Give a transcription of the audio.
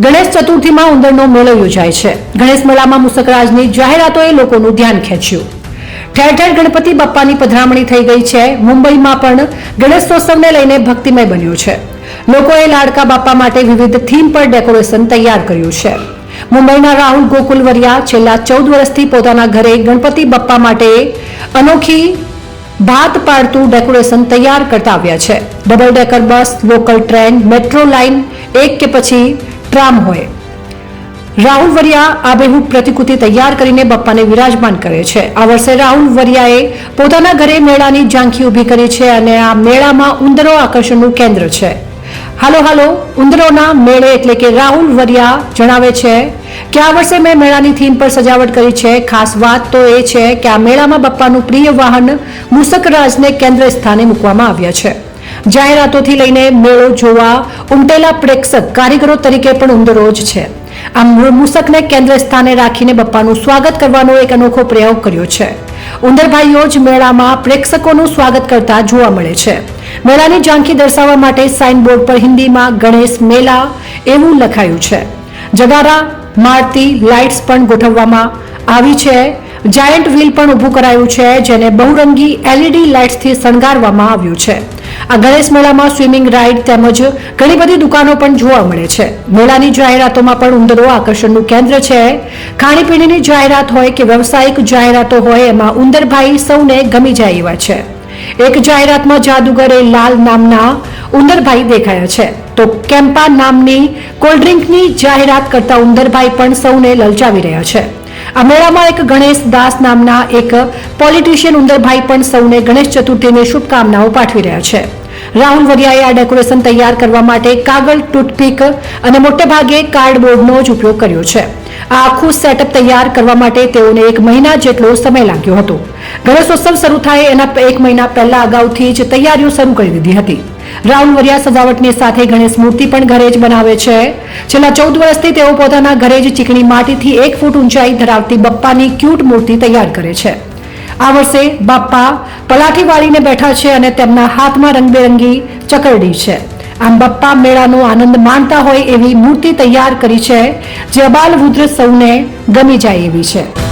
ગણેશ ચતુર્થીમાં ઉંદરનો મેળો યોજાય છે. ગણેશ મેળામાં મુસકરાજની જાહેરાતોએ લોકોનું ધ્યાન ખેંચ્યું. ઠેર ઠેર ગણપતિ બાપ્પાની પધરામણી થઈ ગઈ છે. મુંબઈમાં પણ ગણેશોત્સવને લઈને ભક્તિમય બન્યું છે. લોકોએ લાડકા બાપ્પા માટે વિવિધ થીમ પર ડેકોરેશન તૈયાર કર્યું છે. મુંબઈના રાહુલ ગોકુલવરિયા છેલ્લા ચૌદ વર્ષથી પોતાના ઘરે ગણપતિ બાપ્પા માટે અનોખી ભાત પાડતું ડેકોરેશન તૈયાર કરતા આવ્યા છે. Double decker bus, local train, metro line, એક કે પછી ટ્રામ હોય. રાહુલ વરિયા આબેહૂબ પ્રતિકૃતિ તૈયાર કરીને બપ્પાને વિરાજમાન કરે છે. આ વર્ષે રાહુલ વરિયાએ પોતાના ઘરે મેળાની ઝાંખી ઊભી કરી છે અને આ મેળામાં ઉંદરો આકર્ષણનું કેન્દ્ર છે. હાલો હાલો, ઉંદરોના મેળે એટલે કે રાહુલ વરિયા જણાવે છે કે આ વર્ષે મેં મેળાની થીમ પર સજાવટ કરી છે. ખાસ વાત તો એ છે કે આ મેળામાં બપ્પાનું પ્રિય વાહન મુસકરાજને કેન્દ્ર સ્થાને મૂકવામાં આવ્યા છે. જાહેરાતોથી લઈને મેળો જોવા, ઉમટેલા પ્રેક્ષક, કારીગરો તરીકે પણ ઉંદરો જ છે. આમ મુસકને કેન્દ્ર સ્થાને રાખીને બપ્પાનું સ્વાગત કરવાનો એક અનોખો પ્રયોગ કર્યો છે. ઉંદરભાઈઓ જ મેળામાં પ્રેક્ષકોનું સ્વાગત કરતા જોવા મળે છે. મેળાની ઝાંખી દર્શાવવા માટે સાઇનબોર્ડ પર હિન્દીમાં ગણેશ મેલા એવું લખાયું છે. જગારા, મારતી, લાઇટ્સ પણ ગોઠવવામાં આવી છે. જાયન્ટ વ્હીલ પણ ઊભું કરાયું છે, જેને બહુરંગી એલઈડી લાઇટ્સથી શણગારવામાં આવ્યું છે. આ ગણેશ મેળામાં સ્વિમિંગ રાઇડ તેમજ ઘણી બધી દુકાનો પણ જોવા મળે છે. મેળાની જાહેરાતોમાં પણ ઉંદરો આકર્ષણનું કેન્દ્ર છે. ખાણીપીણીની જાહેરાત હોય કે વ્યવસાયિક જાહેરાતો હોય, એમાં ઉંદરભાઈ સૌને ગમી જાય એવા છે. એક જાહેરાતમાં જાદુગરે લાલ નામના ઉંદરભાઈ દેખાયા છે. તો કેમ્પા નામની કોલ્ડ્રિંકની જાહેરાત કરતા ઉંદરભાઈ પણ સૌને લલચાવી રહ્યા છે. આ મેળામાં એક ગણેશ દાસ નામના એક પોલિટિશિયન ઉંદરભાઈ પણ સૌને ગણેશ ચતુર્થીની શુભકામનાઓ પાઠવી રહ્યા છે. રાહુલ વરિયાએ આ ડેકોરેશન તૈયાર કરવા માટે કાગળ, ટૂથપીક અને મોટે ભાગે કાર્ડબોર્ડનો જ ઉપયોગ કર્યો છે. આ આખું સેટઅપ તૈયાર કરવા માટે તેઓને એક મહિના જેટલો સમય લાગ્યો હતો. ગણેશોત્સવ શરૂ થાય એના એક મહિના પહેલા અગાઉથી જ તૈયારીઓ શરૂ કરી દીધી હતી. રાહુલ સજાવટની સાથે ગણેશ મૂર્તિ પણ ઘરે જ બનાવે છે. છેલ્લા ચૌદ વર્ષથી તેઓ પોતાના ઘરે જ ચીકણી માટીથી એક ફૂટ ઊંચાઈ ધરાવતી બપ્પાની ક્યુટ મૂર્તિ તૈયાર કરે છે. આ વર્ષે બાપ્પા પલાઠી વાળીને બેઠા છે અને તેમના હાથમાં રંગબેરંગી ચકરડી છે. આમ બપ્પા મેળાનો આનંદ માણતા હોય એવી મૂર્તિ તૈયાર કરી છે, જે અબાલ વૃદ્ધ સૌને ગમી જાય એવી છે.